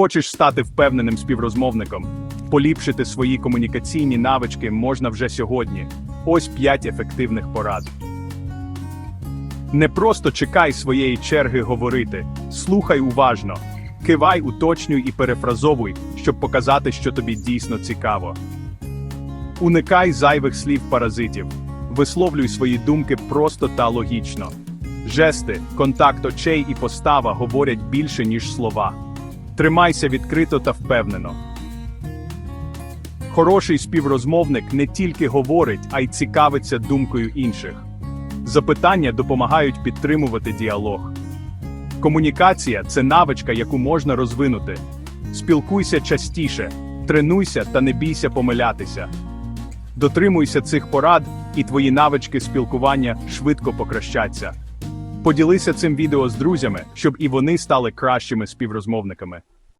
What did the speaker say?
Хочеш стати впевненим співрозмовником, поліпшити свої комунікаційні навички можна вже сьогодні. Ось 5 ефективних порад. Не просто чекай своєї черги говорити, слухай уважно, кивай, уточнюй і перефразовуй, щоб показати, що тобі дійсно цікаво. Уникай зайвих слів паразитів, висловлюй свої думки просто та логічно. Жести, контакт очей і постава говорять більше, ніж слова. Тримайся відкрито та впевнено. Хороший співрозмовник не тільки говорить, а й цікавиться думкою інших. Запитання допомагають підтримувати діалог. Комунікація це навичка, яку можна розвинути. Спілкуйся частіше, тренуйся та не бійся помилятися. Дотримуйся цих порад, і твої навички спілкування швидко покращаться. Поділися цим відео з друзями, щоб і вони стали кращими співрозмовниками.